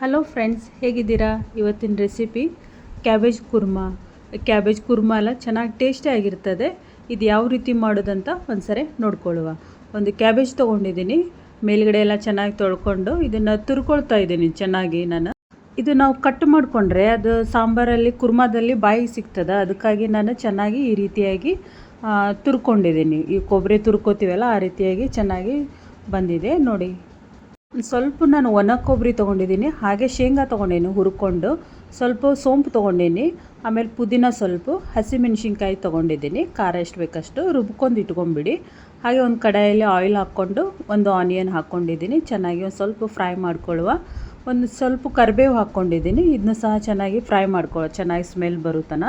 Hello friends, ಹೇಗಿದ್ದೀರಾ? ಇವತ್ತಿನ recipe cabbage kurma. Cabbage kurma ಎಲ್ಲ ಚೆನ್ನಾಗಿ ಟೇಸ್ಟಿಯಾಗಿರ್ತದೆ ಇದು ಯಾವ ರೀತಿ ಮಾಡೋದಂತ ಒಂದ್ಸರಿ ನೋಡ್ಕೊಳ್ಳುವ. ಒಂದು ಕ್ಯಾಬೇಜ್ ತೊಗೊಂಡಿದ್ದೀನಿ. ಮೇಲ್ಗಡೆ ಎಲ್ಲ ಚೆನ್ನಾಗಿ ತೊಳ್ಕೊಂಡು ಇದನ್ನು ತುರ್ಕೊಳ್ತಾ ಇದ್ದೀನಿ ಚೆನ್ನಾಗಿ ನಾನು. ಇದು ನಾವು ಕಟ್ ಮಾಡಿಕೊಂಡ್ರೆ ಅದು ಸಾಂಬಾರಲ್ಲಿ, ಕುರ್ಮಾದಲ್ಲಿ ಬಾಯಿ ಸಿಗ್ತದೆ. ಅದಕ್ಕಾಗಿ ನಾನು ಚೆನ್ನಾಗಿ ಈ ರೀತಿಯಾಗಿ ತುರ್ಕೊಂಡಿದ್ದೀನಿ. ಈ ಕೊಬ್ಬರಿ ತುರ್ಕೋತೀವಲ್ಲ, ಆ ರೀತಿಯಾಗಿ ಚೆನ್ನಾಗಿ ಬಂದಿದೆ. ನೋಡಿ ಸ್ವಲ್ಪ ನಾನು ಒಣ ಕೊಬ್ಬರಿ ತೊಗೊಂಡಿದ್ದೀನಿ, ಹಾಗೆ ಶೇಂಗಾ ತೊಗೊಂಡೇನಿ ಹುರ್ಕೊಂಡು, ಸ್ವಲ್ಪ ಸೋಂಪು ತೊಗೊಂಡೇನಿ, ಆಮೇಲೆ ಪುದೀನ ಸ್ವಲ್ಪ, ಹಸಿಮೆಣ್ಸಿನ್ಕಾಯಿ ತೊಗೊಂಡಿದ್ದೀನಿ, ಖಾರ ಎಷ್ಟು ಬೇಕಷ್ಟು, ರುಬ್ಕೊಂಡು ಇಟ್ಕೊಂಬಿಡಿ. ಹಾಗೆ ಒಂದು ಕಡಾಯಲ್ಲಿ ಆಯಿಲ್ ಹಾಕ್ಕೊಂಡು, ಒಂದು ಆನಿಯನ್ ಹಾಕ್ಕೊಂಡಿದ್ದೀನಿ, ಚೆನ್ನಾಗಿ ಒಂದು ಸ್ವಲ್ಪ ಫ್ರೈ ಮಾಡ್ಕೊಳ್ಳುವ. ಒಂದು ಸ್ವಲ್ಪ ಕರಿಬೇವು ಹಾಕ್ಕೊಂಡಿದ್ದೀನಿ ಇದನ್ನು ಸಹ ಚೆನ್ನಾಗಿ ಫ್ರೈ ಮಾಡ್ಕೊಳ್ಳೋ ಚೆನ್ನಾಗಿ ಸ್ಮೆಲ್ ಬರುತ್ತನ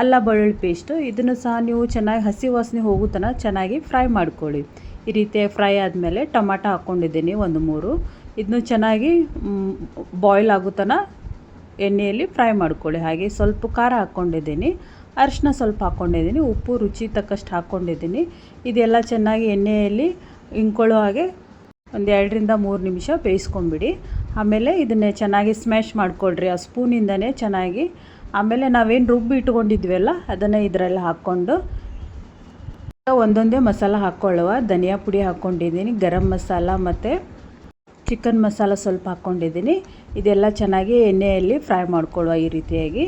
ಅಲ್ಲ, ಬೆಳ್ಳುಳ್ಳಿ ಪೇಸ್ಟು ಇದನ್ನು ಸಹ ನೀವು ಚೆನ್ನಾಗಿ ಹಸಿ ವಾಸನೆ ಹೋಗುತ್ತನ ಚೆನ್ನಾಗಿ ಫ್ರೈ ಮಾಡ್ಕೊಳ್ಳಿ. ಈ ರೀತಿ ಫ್ರೈ ಆದಮೇಲೆ ಟೊಮಾಟೊ ಹಾಕ್ಕೊಂಡಿದ್ದೀನಿ ಒಂದು ಮೂರು. ಇದನ್ನು ಚೆನ್ನಾಗಿ ಬಾಯ್ಲ್ ಆಗೋ ತನಕ ಎಣ್ಣೆಯಲ್ಲಿ ಫ್ರೈ ಮಾಡ್ಕೊಳ್ಳಿ. ಹಾಗೆ ಸ್ವಲ್ಪ ಖಾರ ಹಾಕ್ಕೊಂಡಿದ್ದೀನಿ. ಅರಿಶಿನ ಸ್ವಲ್ಪ ಹಾಕ್ಕೊಂಡಿದ್ದೀನಿ. ಉಪ್ಪು, ರುಚಿ ತಕ್ಕಷ್ಟು ಹಾಕ್ಕೊಂಡಿದ್ದೀನಿ. ಇದೆಲ್ಲ ಚೆನ್ನಾಗಿ ಎಣ್ಣೆಯಲ್ಲಿ ಇಂಕೊಳ್ಳೋ ಹಾಗೆ ಒಂದು ಎರಡರಿಂದ ಮೂರು ನಿಮಿಷ ಬೇಯಿಸ್ಕೊಂಬಿಡಿ. ಆಮೇಲೆ ಇದನ್ನೇ ಚೆನ್ನಾಗಿ ಸ್ಮ್ಯಾಶ್ ಮಾಡ್ಕೊಳ್ರಿ. ಆ ಸ್ಪೂನಿಂದನೇ ಚೆನ್ನಾಗಿ. ಆಮೇಲೆ ನಾವೇನು ರುಬ್ಬಿ ಇಟ್ಕೊಂಡಿದ್ವಲ್ಲ ಅದನ್ನು ಇದರಲ್ಲಿ ಹಾಕ್ಕೊಂಡು ಒಂದೊಂದೇ ಮಸಾಲ ಹಾಕ್ಕೊಳ್ಳುವ ಧನಿಯಾ ಪುಡಿ ಹಾಕ್ಕೊಂಡಿದ್ದೀನಿ ಗರಂ ಮಸಾಲ ಮತ್ತು ಚಿಕನ್ ಮಸಾಲ ಸ್ವಲ್ಪ ಹಾಕ್ಕೊಂಡಿದ್ದೀನಿ ಇದೆಲ್ಲ ಚೆನ್ನಾಗಿ ಎಣ್ಣೆಯಲ್ಲಿ ಫ್ರೈ ಮಾಡ್ಕೊಳ್ಳುವ ಈ ರೀತಿಯಾಗಿ.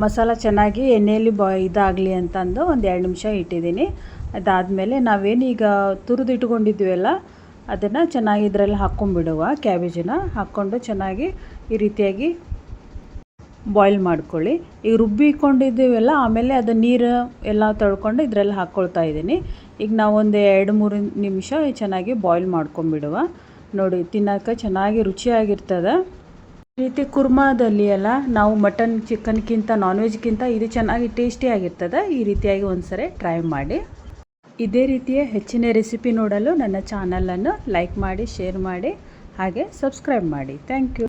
ಮಸಾಲ ಚೆನ್ನಾಗಿ ಎಣ್ಣೆಯಲ್ಲಿ ಬಾ ಇದಾಗಲಿ ಅಂತಂದು ಒಂದು ಎರಡು ನಿಮಿಷ ಇಟ್ಟಿದ್ದೀನಿ. ಅದಾದಮೇಲೆ ನಾವೇನೀಗ ತುರಿದು ಇಟ್ಕೊಂಡಿದ್ವಲ್ಲ ಅದನ್ನು ಚೆನ್ನಾಗಿ ಇದರಲ್ಲಿ ಹಾಕ್ಕೊಂಬಿಡುವ ಕ್ಯಾಬೇಜನ್ನು ಹಾಕ್ಕೊಂಡು ಚೆನ್ನಾಗಿ ಈ ರೀತಿಯಾಗಿ ಬಾಯ್ಲ್ ಮಾಡ್ಕೊಳ್ಳಿ. ಈಗ ರುಬ್ಬಿಕೊಂಡಿದ್ದೀವಲ್ಲ, ಆಮೇಲೆ ಅದು ನೀರು ಎಲ್ಲ ತೊಳ್ಕೊಂಡು ಇದರಲ್ಲಿ ಹಾಕ್ಕೊಳ್ತಾ ಇದ್ದೀನಿ. ಈಗ ನಾವು ಒಂದು ಎರಡು ಮೂರು ನಿಮಿಷ ಚೆನ್ನಾಗಿ ಬಾಯ್ಲ್ ಮಾಡ್ಕೊಂಬಿಡುವ ನೋಡಿ, ತಿನ್ನೋಕೆ ಚೆನ್ನಾಗಿ ರುಚಿಯಾಗಿರ್ತದೆ. ಈ ರೀತಿ ಕುರ್ಮಾದಲ್ಲಿ ಎಲ್ಲ ನಾವು ಮಟನ್ ಚಿಕನ್ಗಿಂತ ನಾನ್ ವೆಜ್ಗಿಂತ ಇದು ಚೆನ್ನಾಗಿ ಟೇಸ್ಟಿಯಾಗಿರ್ತದೆ ಈ ರೀತಿಯಾಗಿ ಒಂದ್ಸರಿ ಟ್ರೈ ಮಾಡಿ. ಇದೇ ರೀತಿಯ ಹೆಚ್ಚಿನ ರೆಸಿಪಿ ನೋಡಲು ನನ್ನ ಚಾನಲನ್ನು ಲೈಕ್ ಮಾಡಿ ಶೇರ್ ಮಾಡಿ, ಹಾಗೆ ಸಬ್ಸ್ಕ್ರೈಬ್ ಮಾಡಿ. Thank you